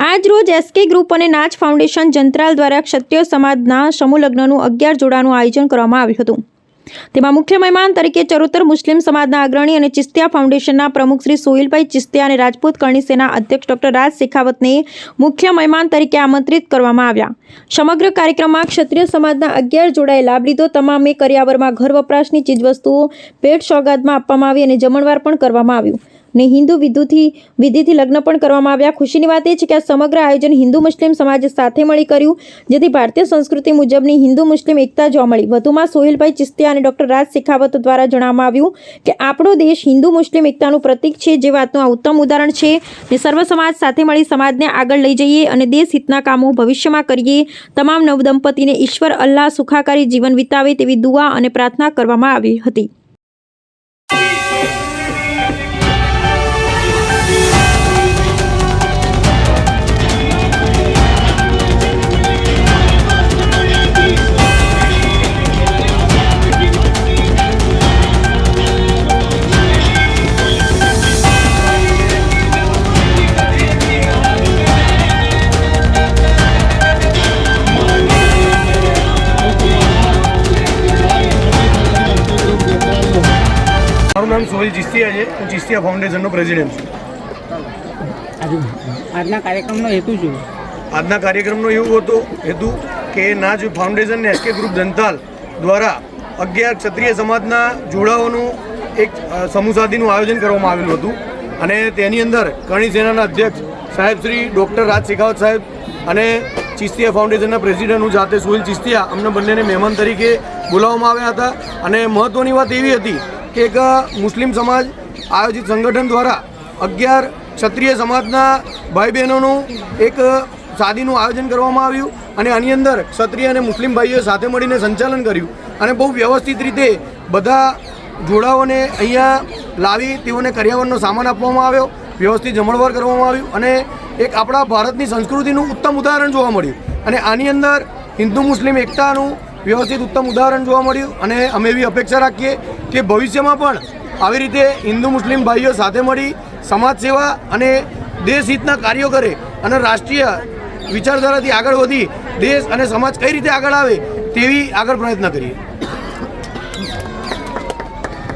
આજ રોજ SK group અને નાચ ફાઉન્ડેશન જંત્રાલ દ્વારા ક્ષત્રિય સમાજના સમૂહ લગ્નનું અગિયાર જોડાનું આયોજન કરવામાં આવ્યું હતું. તેમાં મુખ્ય મહેમાન તરીકે ચરોતર મુસ્લિમ સમાજના અગ્રણી અને ચિસ્તિયા ફાઉન્ડેશનના પ્રમુખ શ્રી સોહિલભાઈ ચિસ્તિયા અને રાજપૂત કરણી સેના અધ્યક્ષ ડોક્ટર રાજ શેખાવતને મુખ્ય મહેમાન તરીકે આમંત્રિત કરવામાં આવ્યા. સમગ્ર કાર્યક્રમમાં ક્ષત્રિય સમાજના અગિયાર જોડાએ લાભ લીધો તમામે કરિયાવરમાં ઘર વપરાશની ચીજવસ્તુઓ, ભેટ સોગાદમાં આપવામાં આવી અને જમણવાર પણ કરવામાં આવ્યું. ને હિન્દુ વિધુથી વિધિથી લગ્ન પણ કરવામાં આવ્યા. ખુશીની વાત એ છે કે આ સમગ્ર આયોજન હિન્દુ મુસ્લિમ સમાજે સાથે મળી કર્યું, જેથી ભારતીય સંસ્કૃતિ મુજબની હિન્દુ મુસ્લિમ એકતા જોવા મળી. વધુમાં સોહિલભાઈ ચિસ્તિયા અને ડોક્ટર રાજ શેખાવત દ્વારા જણાવવામાં આવ્યું કે આપણો દેશ હિન્દુ મુસ્લિમ એકતાનું પ્રતીક છે, જે વાતનું આ ઉત્તમ ઉદાહરણ છે. ને સર્વ સમાજ સાથે મળી સમાજને આગળ લઈ જઈએ અને દેશ હિતના કામો ભવિષ્યમાં કરીએ. તમામ નવદંપતીને ઈશ્વર, અલ્લાહ સુખાકારી જીવન વિતાવે તેવી દુઆ અને પ્રાર્થના કરવામાં આવી હતી. નામ સોહિલ ચિસ્તિયા છે હું ચિસ્તિયા ફાઉન્ડેશનનો પ્રેસિડેન્ટ છું. આજના કાર્યક્રમનો હેતુ શું? આજના કાર્યક્રમનો એવું હતો હેતુ કે નાજ ફાઉન્ડેશન ને એસકે ગ્રુપ જનતાલ દ્વારા અગિયાર ક્ષત્રિય સમાજના જોડાઓનું એક સમૂહ સાધીનું આયોજન કરવામાં આવેલું હતું. અને તેની અંદર કરણી સેનાના અધ્યક્ષ સાહેબ શ્રી ડૉક્ટર રાજ શેખાવત સાહેબ અને ચિસ્તિયા ફાઉન્ડેશનના પ્રેસિડેન્ટ હું જાતે સુહિલ ચિસ્તિયા અમને બંનેને મહેમાન તરીકે બોલાવવામાં આવ્યા હતા. અને મહત્ત્વની વાત એવી હતી એક મુસ્લિમ સમાજ આયોજિત સંગઠન દ્વારા અગિયાર ક્ષત્રિય સમાજના ભાઈ બહેનોનું એક શાદીનું આયોજન કરવામાં આવ્યું અને આની અંદર ક્ષત્રિય અને મુસ્લિમ ભાઈઓએ સાથે મળીને સંચાલન કર્યું અને બહુ વ્યવસ્થિત રીતે બધા જોડાઓને અહીંયા લાવી તેઓને કરિયાવરનો સામાન આપવામાં આવ્યો, વ્યવસ્થિત જમણવાર કરવામાં આવ્યું અને એક આપણા ભારતની સંસ્કૃતિનું ઉત્તમ ઉદાહરણ જોવા મળ્યું. અને આની અંદર હિન્દુ, મુસ્લિમ, એકતાનું વ્યવસ્થિત ઉત્તમ ઉદાહરણ જોવા મળ્યું અને અમે એવી અપેક્ષા રાખીએ કે ભવિષ્યમાં પણ આવી રીતે હિન્દુ મુસ્લિમ ભાઈઓ સાથે મળી સમાજ સેવા અને દેશ હિતના કાર્યો કરે અને રાષ્ટ્રીય વિચારધારાથી આગળ વધી દેશ અને સમાજ કઈ રીતે આગળ આવે તેવી આગળ પ્રયત્ન કરીએ.